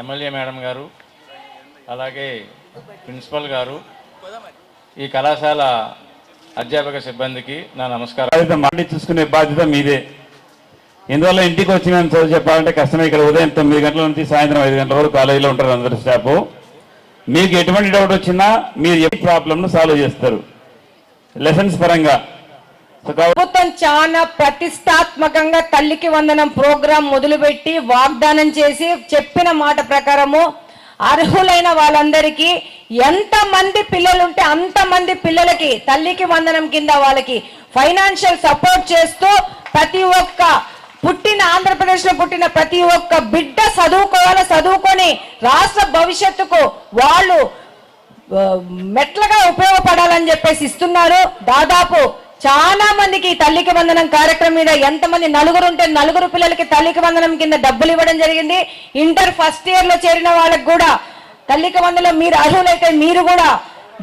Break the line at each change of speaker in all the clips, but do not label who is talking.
MLA madam గారు అలాగే principal గారు ఈ కళాశాల అధ్యాపక సిబ్బందికి నా నమస్కారం.
మళ్ళీ చూసుకునే బాధ్యత మీదే. ఇందువల్ల ఇంటికి వచ్చి మేము చదువు చెప్పాలంటే కష్టమే ఇక్కడ ఉదయం తొమ్మిది గంటల నుంచి సాయంత్రం ఐదు గంటల వరకు కాలేజీలో ఉంటారు అందరు స్టాఫ్. మీకు ఎటువంటి డౌట్ వచ్చినా మీరు ఏ ప్రాబ్లమ్ను సాల్వ్ చేస్తారు. లెసన్స్ పరంగా
ప్రభుత్వం చాలా ప్రతిష్టాత్మకంగా తల్లికి వందనం ప్రోగ్రాం మొదలుపెట్టి వాగ్దానం చేసి చెప్పిన మాట ప్రకారము అర్హులైన వాళ్ళందరికీ ఎంత మంది పిల్లలు ఉంటే అంత మంది పిల్లలకి తల్లికి వందనం కింద వాళ్ళకి ఫైనాన్షియల్ సపోర్ట్ చేస్తూ ప్రతి ఒక్క పుట్టిన ఆంధ్రప్రదేశ్లో పుట్టిన ప్రతి ఒక్క బిడ్డ చదువుకోవాలి చదువుకొని రాష్ట్ర భవిష్యత్తుకు వాళ్ళు మెట్లగా మెట్లుగా ఉపయోగపడాలని చెప్పేసి ఇస్తున్నారు. దాదాపు చాలా మందికి తల్లికి వందనం కార్యక్రమం మీద ఎంతమంది నలుగురు ఉంటే నలుగురు పిల్లలకి తల్లికి వందనం కింద డబ్బులు ఇవ్వడం జరిగింది. ఇంటర్ ఫస్ట్ ఇయర్లో చేరిన వాళ్ళకి కూడా తల్లికి వందనం మీరు అర్హులైతే మీరు కూడా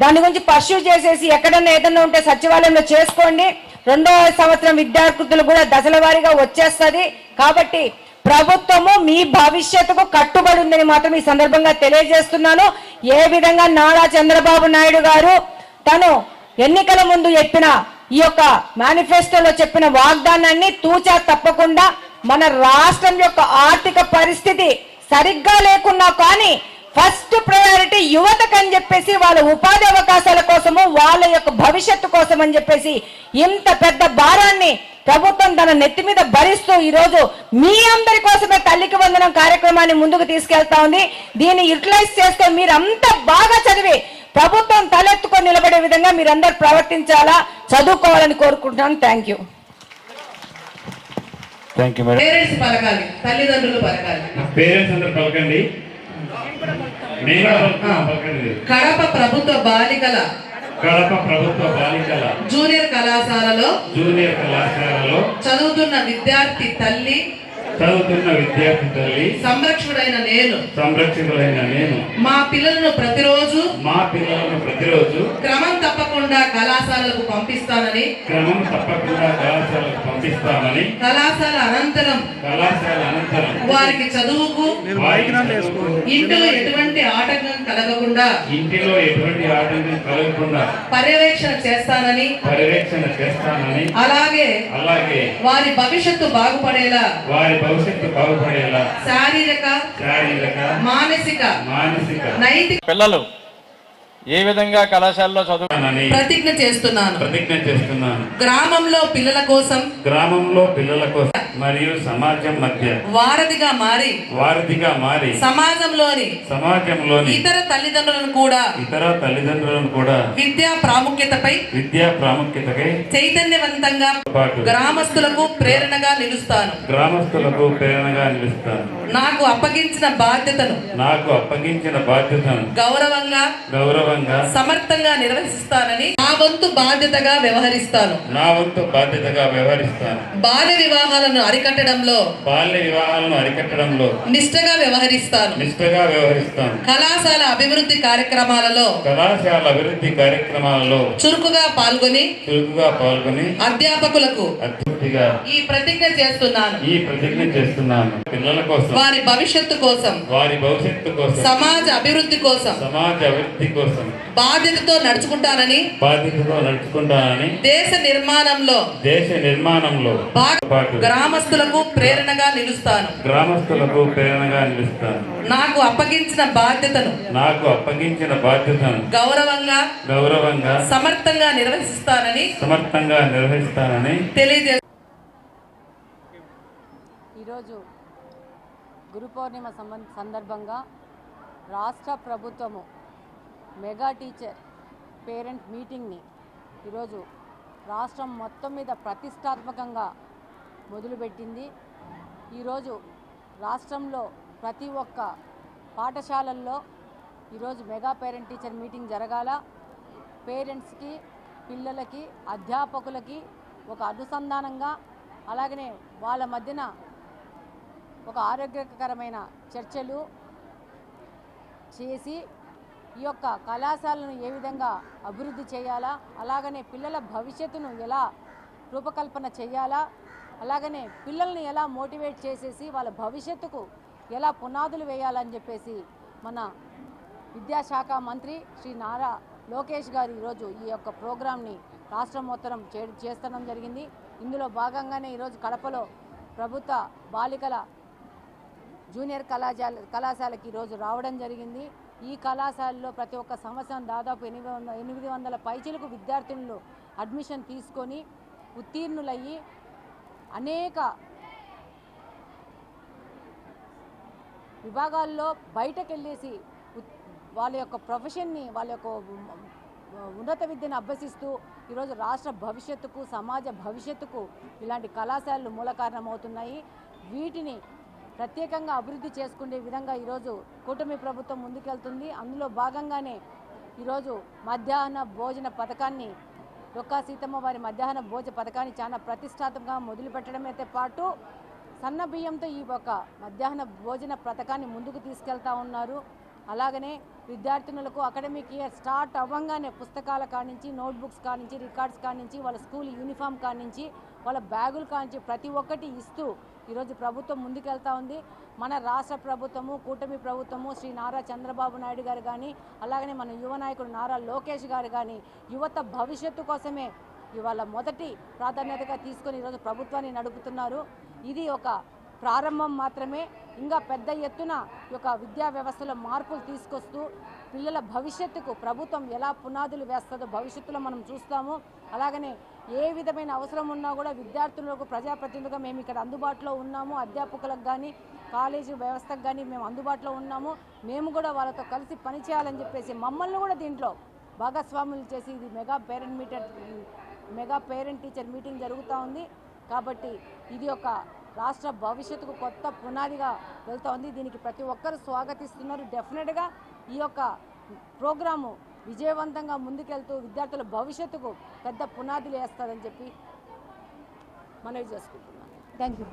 దాని గురించి పర్సూ చేసేసి ఎక్కడన్నా ఏదన్నా ఉంటే సచివాలయంలో చేసుకోండి. రెండో సంవత్సరం విద్యార్థులు కూడా దశల వారీగా వచ్చేస్తుంది. కాబట్టి ప్రభుత్వము మీ భవిష్యత్తుకు కట్టుబడి ఉందని మాత్రం ఈ సందర్భంగా తెలియజేస్తున్నాను. ఏ విధంగా నారా చంద్రబాబు నాయుడు గారు తను ఎన్నికల ముందు చెప్పిన ఈ యొక్క మేనిఫెస్టోలో చెప్పిన వాగ్దానాన్ని తూచా తప్పకుండా మన రాష్ట్రం యొక్క ఆర్థిక పరిస్థితి సరిగ్గా లేకున్నా కానీ ఫస్ట్ ప్రయారిటీ యువతకు అని చెప్పేసి వాళ్ళ ఉపాధి అవకాశాల కోసము వాళ్ళ యొక్క భవిష్యత్తు కోసం అని చెప్పేసి ఇంత పెద్ద భారాన్ని ప్రభుత్వం తన నెత్తి మీద భరిస్తూ ఈరోజు మీ అందరి కోసమే తల్లికి వందనం కార్యక్రమాన్ని ముందుకు తీసుకెళ్తా ఉంది. దీన్ని యూటిలైజ్ చేస్తే మీరంతా బాగా చదివి ప్రభుత్వం తలెత్తుకొని నిలబడే విధంగా మీరందరూ ప్రవర్తించాలా? చదువుకోవాలని కోరుకుంటున్నాను. థ్యాంక్ యూ
పేరెంట్స్ పలకాలి తల్లిదండ్రులు పలకాలి.
పేరెంట్స్ అందరు పలకండి. నేను పలకండి.
కడప ప్రభుత్వ బాలికల
కడప ప్రభుత్వ బాలికల
జూనియర్ కళాశాలలో
జూనియర్ కళాశాలలో
చదువుతున్న విద్యార్థి తల్లి
చదువుతున్న విద్యార్థి తల్లి
సంరక్షకుడైన నేను.
సంరక్షకులైన నేను.
మా పిల్లలను ప్రతిరోజు
మా పిల్లలను ప్రతిరోజు
క్రమం తప్పకుండా కళాశాలకు పంపిస్తానని.
క్రమం తప్పకుండా కళాశాలకు పంపిస్తామని.
కళాశాల అనంతరం
కళాశాల అనంతరం
వారికి చదువుకు
వారికి చదువుకు
ఇంట్లో ఎటువంటి ఆటంకం కలగకుండా
ఇంటిలో ఎటువంటి ఆటంకం కలగకుండా
పర్యవేక్షణ చేస్తానని.
పర్యవేక్షణ చేస్తానని.
అలాగే
అలాగే
వారి భవిష్యత్తు బాగుపడేలా
వారి భవిష్యత్తు బాగుపడేలా
శారీరక
శారీరక
మానసిక
మానసిక.
నైతిక
పిల్లలు ఏ విధంగా కళాశాలలో చదువు
అని
ప్రతిజ్ఞ చేస్తున్నాను.
ప్రతిజ్ఞ చేస్తున్నాను.
గ్రామంలో పిల్లల కోసం
గ్రామంలో పిల్లల కోసం మరియు సమాజం మధ్య
వారధిగా మారి
వారధిగా మారి
సమాజంలోని
సమాజంలోని
ఇతర తల్లిదండ్రులను కూడా
ఇతర తల్లిదండ్రులను కూడా
విద్యా ప్రాముఖ్యతపై
విద్యా ప్రాముఖ్యతకై
చైతన్యవంతంగా గ్రామస్తులకు ప్రేరణగా నిలుస్తాను.
గ్రామస్తులకు ప్రేరణగా నిలుస్తాను.
నాకు అప్పగించిన బాధ్యతను
నాకు అప్పగించిన బాధ్యతను
గౌరవంగా
గౌరవంగా
సమర్థంగా నిర్వహిస్తానని నా వంతు బాధ్యతగా వ్యవహరిస్తాను.
నా వంతు బాధ్యతగా వ్యవహరిస్తాను.
బాల్య వివాహాలను అరికట్టడంలో
బాల్య వివాహాలను అరికట్టడంలో
నిష్ఠగా వ్యవహరిస్తాను.
నిష్ఠగా వ్యవహరిస్తాను.
కళాశాల అభివృద్ధి కార్యక్రమాలలో
కళాశాల అభివృద్ధి కార్యక్రమాలలో
చురుకుగా పాల్గొని
చురుకుగా పాల్గొని
అధ్యాపకులకు
అద్భుతిగా
ఈ ప్రతిజ్ఞ చేస్తున్నాను.
ఈ ప్రతిజ్ఞ చేస్తున్నాను. పిల్లల కోసం
వారి భవిష్యత్తు కోసం
వారి భవిష్యత్తు కోసం
సమాజ అభివృద్ధి కోసం
సమాజ అభివృద్ధి కోసం
బాధ్యతతో నడుచుకుంటానని
బాధ్యతతో నడుచుకుంటానని
దేశ నిర్మాణంలో
దేశ నిర్మాణంలో
గ్రామస్తులకు ప్రేరణగా నిలుస్తాను.
గ్రామస్తులకు ప్రేరణగా నిలుస్తాను.
నాకు అప్పగించిన బాధ్యతను
నాకు అప్పగించిన బాధ్యతను
గౌరవంగా
గౌరవంగా
సమర్థంగా నిర్వహిస్తానని
సమర్థంగా నిర్వహిస్తానని
తెలియజే
ఈరోజు గురు పౌర్ణిమ సందర్భంగా రాష్ట్ర ప్రభుత్వము మెగా టీచర్ పేరెంట్ మీటింగ్ని ఈరోజు రాష్ట్రం మొత్తం మీద ప్రతిష్టాత్మకంగా మొదలుపెట్టింది. ఈరోజు రాష్ట్రంలో ప్రతి ఒక్క పాఠశాలల్లో ఈరోజు మెగా పేరెంట్ టీచర్ మీటింగ్ జరగాల. పేరెంట్స్కి పిల్లలకి అధ్యాపకులకి ఒక అనుసంధానంగా అలాగనే వాళ్ళ మధ్యన ఒక ఆరోగ్యకరమైన చర్చలు చేసి ఈ యొక్క కళాశాలను ఏ విధంగా అభివృద్ధి చేయాలా అలాగనే పిల్లల భవిష్యత్తును ఎలా రూపకల్పన చేయాలా అలాగనే పిల్లల్ని ఎలా మోటివేట్ చేసేసి వాళ్ళ భవిష్యత్తుకు ఎలా పునాదులు వేయాలని చెప్పేసి మన విద్యాశాఖ మంత్రి శ్రీ నారా లోకేష్ గారు ఈరోజు ఈ యొక్క ప్రోగ్రాంని రాష్ట్రం మొత్తం చే చేస్తడం జరిగింది. ఇందులో భాగంగానే ఈరోజు కడపలో ప్రభుత్వ బాలికల జూనియర్ కళాశాల కళాశాలకి ఈరోజు రావడం జరిగింది. ఈ కళాశాలలో ప్రతి ఒక్క సంవత్సరం దాదాపు ఎనిమిది వందల ఎనిమిది వందల పైచిలకు విద్యార్థినులు అడ్మిషన్ తీసుకొని ఉత్తీర్ణులయ్యి అనేక విభాగాల్లో బయటకు వెళ్ళేసి వాళ్ళ యొక్క ప్రొఫెషన్ని వాళ్ళ యొక్క ఉన్నత విద్యను అభ్యసిస్తూ ఈరోజు రాష్ట్ర భవిష్యత్తుకు సమాజ భవిష్యత్తుకు ఇలాంటి కళాశాలలు మూల కారణమవుతున్నాయి వీటిని ప్రత్యేకంగా అభివృద్ధి చేసుకునే విధంగా ఈరోజు కూటమి ప్రభుత్వం ముందుకెళ్తుంది. అందులో భాగంగానే ఈరోజు మధ్యాహ్న భోజన పథకాన్ని డొక్కా సీతమ్మ వారి మధ్యాహ్న భోజ పథకాన్ని చాలా ప్రతిష్టాత్మకంగా మొదలుపెట్టడమైతే పాటు సన్న బియ్యంతో ఈ ఒక మధ్యాహ్న భోజన పథకాన్ని ముందుకు తీసుకెళ్తా ఉన్నారు. అలాగనే విద్యార్థినులకు అకాడమిక్ ఇయర్ స్టార్ట్ అవ్వంగానే పుస్తకాల కానించి నోట్బుక్స్ కానించి రికార్డ్స్ కానించి వాళ్ళ స్కూల్ యూనిఫామ్ కానించి వాళ్ళ బ్యాగులు కానించి ప్రతి ఒక్కటి ఇస్తూ ఈరోజు ప్రభుత్వం ముందుకెళ్తా ఉంది. మన రాష్ట్ర ప్రభుత్వము కూటమి ప్రభుత్వము శ్రీ నారా చంద్రబాబు నాయుడు గారు కానీ అలాగనే మన యువ నాయకుడు నారా లోకేష్ గారు కానీ యువత భవిష్యత్తు కోసమే ఇవాళ మొదటి ప్రాధాన్యతగా తీసుకొని ఈరోజు ప్రభుత్వాన్ని నడుపుతున్నారు. ఇది ఒక ప్రారంభం మాత్రమే ఇంకా పెద్ద ఎత్తున యొక్క విద్యా వ్యవస్థలో మార్పులు తీసుకొస్తూ పిల్లల భవిష్యత్తుకు ప్రభుత్వం ఎలా పునాదులు వేస్తుందో భవిష్యత్తులో మనం చూస్తాము. అలాగనే ఏ విధమైన అవసరం ఉన్నా కూడా విద్యార్థులకు ప్రజాప్రతినిధులుగా మేము ఇక్కడ అందుబాటులో ఉన్నాము. అధ్యాపకులకు కానీ కాలేజీ వ్యవస్థకు కానీ మేము అందుబాటులో ఉన్నాము. మేము కూడా వాళ్ళతో కలిసి పనిచేయాలని చెప్పేసి మమ్మల్ని కూడా దీంట్లో భాగస్వాములు చేసి ఇది mega parent meter mega parent teacher meeting జరుగుతూ ఉంది. కాబట్టి ఇది ఒక రాష్ట్ర భవిష్యత్తుకు కొత్త పునాదిగా వెళ్తోంది. దీనికి ప్రతి ఒక్కరు స్వాగతిస్తున్నారు. డెఫినెట్గా ఈ యొక్క ప్రోగ్రాము విజయవంతంగా ముందుకెళ్తూ విద్యార్థుల భవిష్యత్తుకు పెద్ద పునాదులు వేస్తారని చెప్పి మనవి చేసుకుంటున్నాను. Thank you